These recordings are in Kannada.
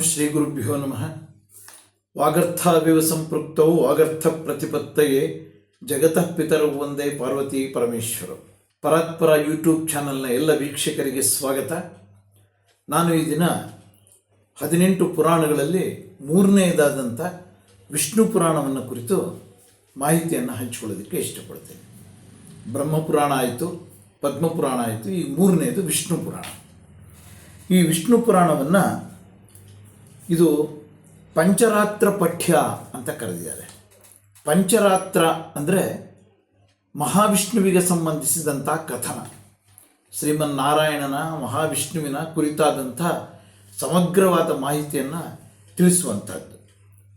ಶ್ರೀ ಗುರುಭ್ಯೋ ನಮಃ. ವಾಗರ್ಥಾವಿವ ಸಂಪೃಕ್ತವು ವಾಗರ್ಥ ಪ್ರತಿಪತ್ತಯೇ ಜಗತಃ ಪಿತರು ಒಂದೇ ಪಾರ್ವತಿ ಪರಮೇಶ್ವರು. ಪರಾತ್ಪರ ಯೂಟ್ಯೂಬ್ ಚಾನಲ್ನ ಎಲ್ಲ ವೀಕ್ಷಕರಿಗೆ ಸ್ವಾಗತ. ನಾನು ಈ ದಿನ ಹದಿನೆಂಟು ಪುರಾಣಗಳಲ್ಲಿ ಮೂರನೆಯದಾದಂಥ ವಿಷ್ಣು ಪುರಾಣವನ್ನು ಕುರಿತು ಮಾಹಿತಿಯನ್ನು ಹಂಚಿಕೊಳ್ಳೋದಕ್ಕೆ ಇಷ್ಟಪಡ್ತೇನೆ. ಬ್ರಹ್ಮಪುರಾಣ ಆಯಿತು, ಪದ್ಮಪುರಾಣ ಆಯಿತು, ಈ ಮೂರನೇದು ವಿಷ್ಣು ಪುರಾಣ. ಈ ವಿಷ್ಣು ಪುರಾಣವನ್ನು ಇದು ಪಂಚರಾತ್ರ ಪಠ್ಯ ಅಂತ ಕರೆದಿದ್ದಾರೆ. ಪಂಚರಾತ್ರ ಅಂದರೆ ಮಹಾವಿಷ್ಣುವಿಗೆ ಸಂಬಂಧಿಸಿದಂಥ ಕಥನ. ಶ್ರೀಮನ್ನಾರಾಯಣನ ಮಹಾವಿಷ್ಣುವಿನ ಕುರಿತಾದಂಥ ಸಮಗ್ರವಾದ ಮಾಹಿತಿಯನ್ನು ತಿಳಿಸುವಂಥದ್ದು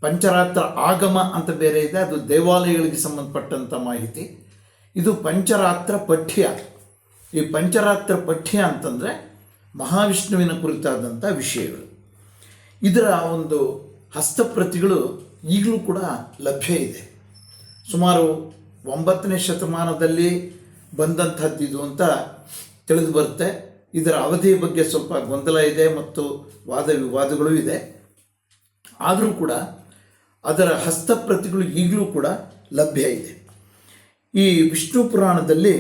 ಪಂಚರಾತ್ರ ಆಗಮ ಅಂತ ಬೇರೆ ಇದೆ, ಅದು ದೇವಾಲಯಗಳಿಗೆ ಸಂಬಂಧಪಟ್ಟಂಥ ಮಾಹಿತಿ. ಇದು ಪಂಚರಾತ್ರ ಪಠ್ಯ. ಈ ಪಂಚರಾತ್ರ ಪಠ್ಯ ಅಂತಂದರೆ ಮಹಾವಿಷ್ಣುವಿನ ಕುರಿತಾದಂಥ ವಿಷಯಗಳು. ಇದರ ಒಂದು ಹಸ್ತಪ್ರತಿಗಳು ಈಗಲೂ ಕೂಡ ಲಭ್ಯ ಇದೆ. ಸುಮಾರು ಒಂಬತ್ತನೇ ಶತಮಾನದಲ್ಲಿ ಬಂದಂಥದ್ದು ಇದು ಅಂತ ತಿಳಿದು ಬರುತ್ತೆ. ಇದರ ಅವಧಿಯ ಬಗ್ಗೆ ಸ್ವಲ್ಪ ಗೊಂದಲ ಇದೆ ಮತ್ತು ವಾದ ವಿವಾದಗಳು ಇದೆ. ಆದರೂ ಕೂಡ ಅದರ ಹಸ್ತಪ್ರತಿಗಳು ಈಗಲೂ ಕೂಡ ಲಭ್ಯ ಇದೆ. ಈ ವಿಷ್ಣು ಪುರಾಣದಲ್ಲಿ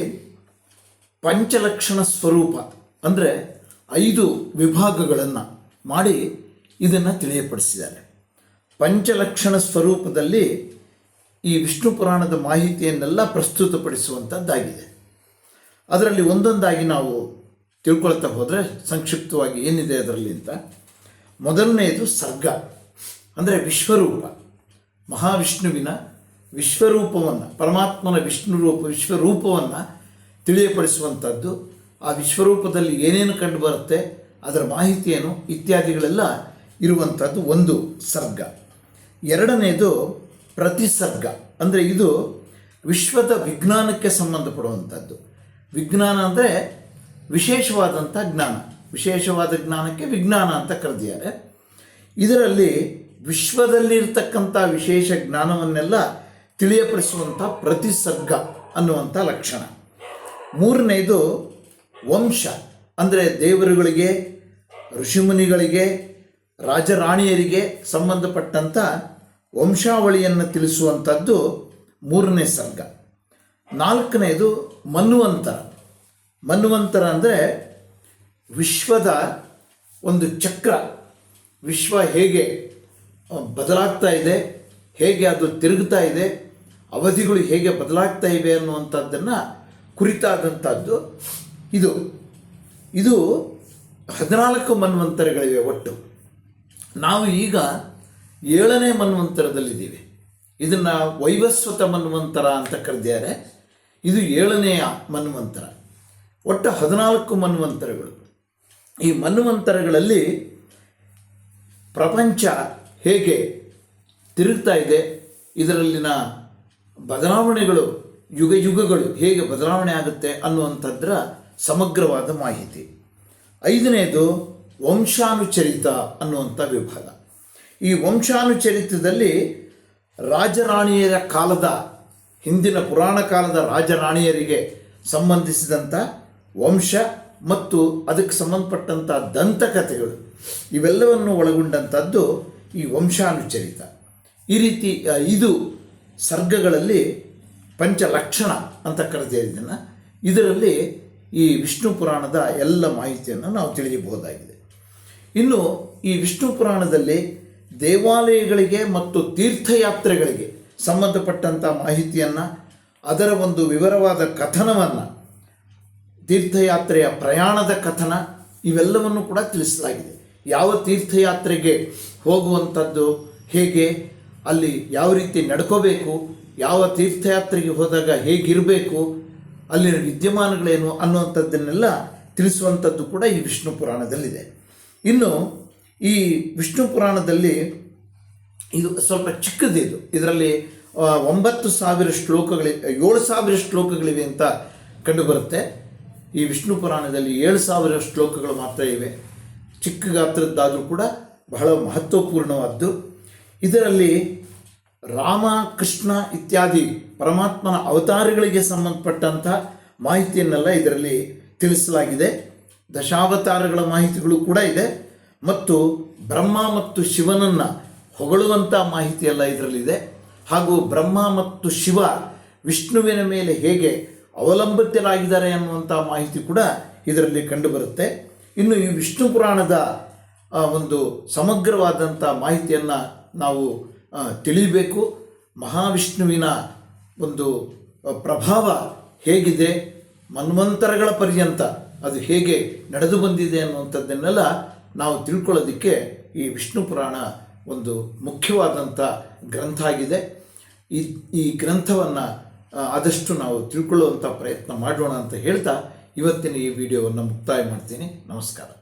ಪಂಚಲಕ್ಷಣ ಸ್ವರೂಪ ಅಂದರೆ ಐದು ವಿಭಾಗಗಳನ್ನು ಮಾಡಿ ಇದನ್ನು ತಿಳಿಯಪಡಿಸಿದ್ದಾರೆ. ಪಂಚಲಕ್ಷಣ ಸ್ವರೂಪದಲ್ಲಿ ಈ ವಿಷ್ಣು ಪುರಾಣದ ಮಾಹಿತಿಯನ್ನೆಲ್ಲ ಪ್ರಸ್ತುತಪಡಿಸುವಂಥದ್ದಾಗಿದೆ ಅದರಲ್ಲಿ ಒಂದೊಂದಾಗಿ ನಾವು ತಿಳ್ಕೊಳ್ತಾ ಹೋದರೆ ಸಂಕ್ಷಿಪ್ತವಾಗಿ ಏನಿದೆ ಅದರಲ್ಲಿ ಅಂತ. ಮೊದಲನೆಯದು ಸರ್ಗ, ಅಂದರೆ ವಿಶ್ವರೂಪ. ಮಹಾವಿಷ್ಣುವಿನ ವಿಶ್ವರೂಪವನ್ನು, ಪರಮಾತ್ಮನ ವಿಷ್ಣು ರೂಪ, ವಿಶ್ವರೂಪವನ್ನು ತಿಳಿಯಪಡಿಸುವಂಥದ್ದು ಆ ವಿಶ್ವರೂಪದಲ್ಲಿ ಏನೇನು ಕಂಡುಬರುತ್ತೆ ಅದರ ಮಾಹಿತಿಯೇನು ಇತ್ಯಾದಿಗಳೆಲ್ಲ ಇರುವಂಥದ್ದು ಒಂದು ಸರ್ಗ. ಎರಡನೆಯದು ಪ್ರತಿಸರ್ಗ. ಅಂದರೆ ಇದು ವಿಶ್ವದ ವಿಜ್ಞಾನಕ್ಕೆ ಸಂಬಂಧಪಡುವಂಥದ್ದು ವಿಜ್ಞಾನ ಅಂದರೆ ವಿಶೇಷವಾದಂಥ ಜ್ಞಾನ. ವಿಶೇಷವಾದ ಜ್ಞಾನಕ್ಕೆ ವಿಜ್ಞಾನ ಅಂತ ಕರೆದಿದ್ದಾರೆ. ಇದರಲ್ಲಿ ವಿಶ್ವದಲ್ಲಿರ್ತಕ್ಕಂಥ ವಿಶೇಷ ಜ್ಞಾನವನ್ನೆಲ್ಲ ತಿಳಿಯಪಡಿಸುವಂಥ ಪ್ರತಿಸರ್ಗ ಅನ್ನುವಂಥ ಲಕ್ಷಣ. ಮೂರನೇದು ವಂಶ. ಅಂದರೆ ದೇವರುಗಳಿಗೆ, ಋಷಿಮುನಿಗಳಿಗೆ ರಾಜರಾಣಿಯರಿಗೆ ಸಂಬಂಧಪಟ್ಟಂಥ ವಂಶಾವಳಿಯನ್ನು ತಿಳಿಸುವಂಥದ್ದು ಮೂರನೇ ಸರ್ಗ. ನಾಲ್ಕನೇದು ಮನ್ವಂತರ. ಮನ್ವಂತರ ಅಂದರೆ ವಿಶ್ವದ ಒಂದು ಚಕ್ರ. ವಿಶ್ವ ಹೇಗೆ ಬದಲಾಗ್ತಾ ಇದೆ, ಹೇಗೆ ಅದು ತಿರುಗ್ತಾ ಇದೆ, ಅವಧಿಗಳು ಹೇಗೆ ಬದಲಾಗ್ತಾ ಇವೆ ಅನ್ನುವಂಥದ್ದನ್ನು ಕುರಿತಾದಂಥದ್ದು ಇದು. ಇದು ಹದಿನಾಲ್ಕು ಮನ್ವಂತರಗಳಿವೆ ಒಟ್ಟು. ನಾವು ಈಗ ಏಳನೇ ಮನ್ವಂತರದಲ್ಲಿದ್ದೀವಿ. ಇದನ್ನು ವೈವಸ್ವತ ಮನ್ವಂತರ ಅಂತ ಕರೆದಿದ್ದಾರೆ. ಇದು ಏಳನೆಯ ಮನ್ವಂತರ. ಒಟ್ಟು ಹದಿನಾಲ್ಕು ಮನ್ವಂತರಗಳು. ಈ ಮನ್ವಂತರಗಳಲ್ಲಿ ಪ್ರಪಂಚ ಹೇಗೆ ತಿರುಗ್ತಾ ಇದೆ, ಇದರಲ್ಲಿನ ಬದಲಾವಣೆಗಳು, ಯುಗ ಯುಗಗಳು ಹೇಗೆ ಬದಲಾವಣೆ ಆಗುತ್ತೆ ಅನ್ನುವಂಥದ್ರ ಸಮಗ್ರವಾದ ಮಾಹಿತಿ. ಐದನೇದು ವಂಶಾನುಚರಿತ ಅನ್ನುವಂಥ ವಿಭಾಗ. ಈ ವಂಶಾನುಚರಿತದಲ್ಲಿ ರಾಜರಾಣಿಯರ ಕಾಲದ, ಹಿಂದಿನ ಪುರಾಣ ಕಾಲದ ರಾಜರಾಣಿಯರಿಗೆ ಸಂಬಂಧಿಸಿದಂಥ ವಂಶ ಮತ್ತು ಅದಕ್ಕೆ ಸಂಬಂಧಪಟ್ಟಂಥ ದಂತಕಥೆಗಳು, ಇವೆಲ್ಲವನ್ನು ಒಳಗೊಂಡಂಥದ್ದು ಈ ವಂಶಾನುಚರಿತ. ಈ ರೀತಿ ಇದು ಸರ್ಗಗಳಲ್ಲಿ ಪಂಚಲಕ್ಷಣ ಅಂತ ಕರೆದೇ ಇದರಲ್ಲಿ ಈ ವಿಷ್ಣು ಪುರಾಣದ ಎಲ್ಲ ಮಾಹಿತಿಯನ್ನು ನಾವು ತಿಳಿಯಬಹುದಾಗಿದೆ. ಇನ್ನು ಈ ವಿಷ್ಣು ಪುರಾಣದಲ್ಲಿ ದೇವಾಲಯಗಳಿಗೆ ಮತ್ತು ತೀರ್ಥಯಾತ್ರೆಗಳಿಗೆ ಸಂಬಂಧಪಟ್ಟಂಥ ಮಾಹಿತಿಯನ್ನು, ಅದರ ಒಂದು ವಿವರವಾದ ಕಥನವನ್ನು, ತೀರ್ಥಯಾತ್ರೆಯ ಪ್ರಯಾಣದ ಕಥನ ಇವೆಲ್ಲವನ್ನು ಕೂಡ ತಿಳಿಸಲಾಗಿದೆ. ಯಾವ ತೀರ್ಥಯಾತ್ರೆಗೆ ಹೋಗುವಂಥದ್ದು ಹೇಗೆ, ಅಲ್ಲಿ ಯಾವ ರೀತಿ ನಡ್ಕೋಬೇಕು, ಯಾವ ತೀರ್ಥಯಾತ್ರೆಗೆ ಹೋದಾಗ ಹೇಗಿರಬೇಕು, ಅಲ್ಲಿನ ವಿದ್ಯಮಾನಗಳೇನು ಅನ್ನುವಂಥದ್ದನ್ನೆಲ್ಲ ತಿಳಿಸುವಂಥದ್ದು ಕೂಡ ಈ ವಿಷ್ಣು ಪುರಾಣದಲ್ಲಿದೆ. ಇನ್ನು ಈ ವಿಷ್ಣು ಪುರಾಣದಲ್ಲಿ ಇದು ಸ್ವಲ್ಪ ಚಿಕ್ಕದಿದು. ಇದರಲ್ಲಿ ಒಂಬತ್ತು ಸಾವಿರ ಶ್ಲೋಕಗಳಿ ಏಳು ಸಾವಿರ ಶ್ಲೋಕಗಳಿವೆ ಅಂತ ಕಂಡುಬರುತ್ತೆ. ಈ ವಿಷ್ಣು ಪುರಾಣದಲ್ಲಿ ಏಳು ಸಾವಿರ ಶ್ಲೋಕಗಳು ಮಾತ್ರ ಇವೆ. ಚಿಕ್ಕ ಗಾತ್ರದ್ದಾದರೂ ಕೂಡ ಬಹಳ ಮಹತ್ವಪೂರ್ಣವಾದ್ದು. ಇದರಲ್ಲಿ ರಾಮ, ಕೃಷ್ಣ ಇತ್ಯಾದಿ ಪರಮಾತ್ಮನ ಅವತಾರಗಳಿಗೆ ಸಂಬಂಧಪಟ್ಟಂಥ ಮಾಹಿತಿಯನ್ನೆಲ್ಲ ಇದರಲ್ಲಿ ತಿಳಿಸಲಾಗಿದೆ. ದಶಾವತಾರಗಳ ಮಾಹಿತಿಗಳು ಕೂಡ ಇದೆ. ಮತ್ತು ಬ್ರಹ್ಮ ಮತ್ತು ಶಿವನನ್ನು ಹೊಗಳುವಂಥ ಮಾಹಿತಿಯೆಲ್ಲ ಇದರಲ್ಲಿದೆ. ಹಾಗೂ ಬ್ರಹ್ಮ ಮತ್ತು ಶಿವ ವಿಷ್ಣುವಿನ ಮೇಲೆ ಹೇಗೆ ಅವಲಂಬಿತರಾಗಿದ್ದಾರೆ ಅನ್ನುವಂಥ ಮಾಹಿತಿ ಕೂಡ ಇದರಲ್ಲಿ ಕಂಡುಬರುತ್ತೆ. ಇನ್ನು ಈ ವಿಷ್ಣು ಪುರಾಣದ ಒಂದು ಸಮಗ್ರವಾದಂಥ ಮಾಹಿತಿಯನ್ನು ನಾವು ತಿಳಿಯಬೇಕು ಮಹಾವಿಷ್ಣುವಿನ ಒಂದು ಪ್ರಭಾವ ಹೇಗಿದೆ, ಮನ್ವಂತರಗಳ ಪರ್ಯಂತ ಅದು ಹೇಗೆ ನಡೆದು ಬಂದಿದೆ ಅನ್ನುವಂಥದ್ದನ್ನೆಲ್ಲ ನಾವು ತಿಳ್ಕೊಳ್ಳೋದಕ್ಕೆ ಈ ವಿಷ್ಣು ಪುರಾಣ ಒಂದು ಮುಖ್ಯವಾದಂಥ ಗ್ರಂಥ ಆಗಿದೆ. ಈ ಈ ಗ್ರಂಥವನ್ನು ಆದಷ್ಟು ನಾವು ತಿಳ್ಕೊಳ್ಳುವಂಥ ಪ್ರಯತ್ನ ಮಾಡೋಣ ಅಂತ ಹೇಳ್ತಾ ಇವತ್ತಿನ ಈ ವಿಡಿಯೋವನ್ನು ಮುಕ್ತಾಯ ಮಾಡ್ತೀನಿ. ನಮಸ್ಕಾರ.